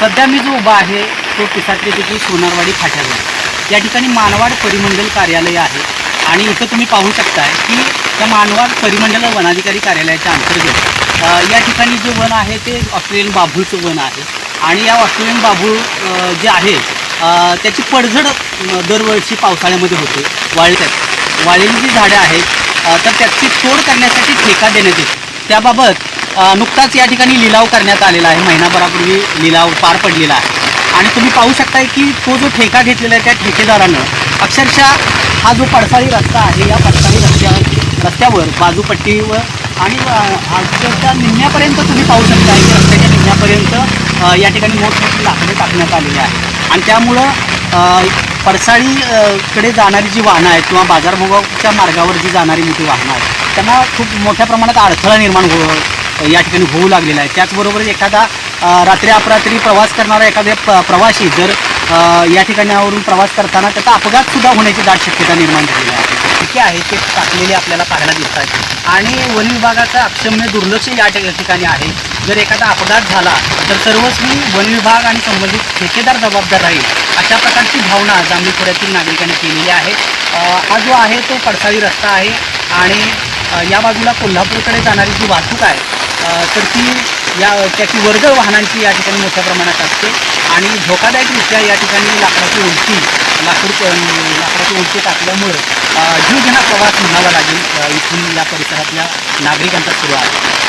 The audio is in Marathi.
सध्या मी जो उभा आहे तो पिसाटलेपैकी सोनारवाडी फाट्यावर या ठिकाणी मानवाड परिमंडल कार्यालय आहे आणि इथं तुम्ही पाहू शकताय की त्या मानवाड परिमंडल वनाधिकारी कार्यालयाच्या अंतर्गत या ठिकाणी जे वन आहे ते ऑस्ट्रेलियन बाभूळचं वन आहे. आणि या ऑस्ट्रेलियन बाभूळ जे आहे त्याची पडझड दरवर्षी पावसाळ्यामध्ये होते वाळत्यात वाळलेली जी झाडं आहेत तर त्याची तोड करण्यासाठी ठेका देण्यात येतो. त्याबाबत नुकताच या ठिकाणी लिलाव करण्यात आलेला आहे. महिनाभरापूर्वी लिलाव पार पडलेला आहे. आणि तुम्ही पाहू शकताय की तो जो ठेका घेतलेला आहे त्या ठेकेदारानं अक्षरशः हा जो पडसाळी रस्ता आहे या पडसाळी रस्त्या रस्त्यावर बाजूपट्टीवर आणि अक्षरशः निम्म्यापर्यंत तुम्ही पाहू शकता की रस्त्याच्या निम्म्यापर्यंत या ठिकाणी मोठमोठी लाकडे टाकण्यात आलेली आहे आणि त्यामुळं पडसाळीकडे जाणारी जी वाहनं आहेत किंवा बाजारभोगाच्या मार्गावर जी जाणारी मोठी वाहनं आहेत त्यांना खूप मोठ्या प्रमाणात अडथळा निर्माण हो या ठिकाणी होऊ लागलेला आहे. त्याचबरोबर एखादा रात्री अपरात्री प्रवास करणारा एखादा प प्रवासी जर या ठिकाणावरून प्रवास करताना त्याचा अपघातसुद्धा होण्याची दाट शक्यता निर्माण झालेली आहे. ठीक आहे ते टाकलेले आपल्याला पाहायला दिसतात. आणि वन विभागाचं अक्षम्य दुर्लक्ष या ठिकाणी आहे. जर एखादा अपघात झाला तर सर्वस्वी वन विभाग आणि संबंधित ठेकेदार जबाबदार राहील. अशा प्रकारची भावना जांभळी खोऱ्यातील नागरिकांनी केलेली आहे. हा जो आहे तो पडसाळी रस्ता आहे. आणि या बाजूला कोल्हापूरकडे जाणारी जी वाहतूक आहे तर ती या त्याची वर्दळ वाहनांची या ठिकाणी मोठ्या प्रमाणात असते. आणि धोकादायकरित्या या ठिकाणी लाकडाची उंची लाकूड लाकडाची उंची टाकल्यामुळे अ, जीवघेणा प्रवास म्हणावा लागेल इथून या परिसरातल्या नागरिकांचा सुरू आहे.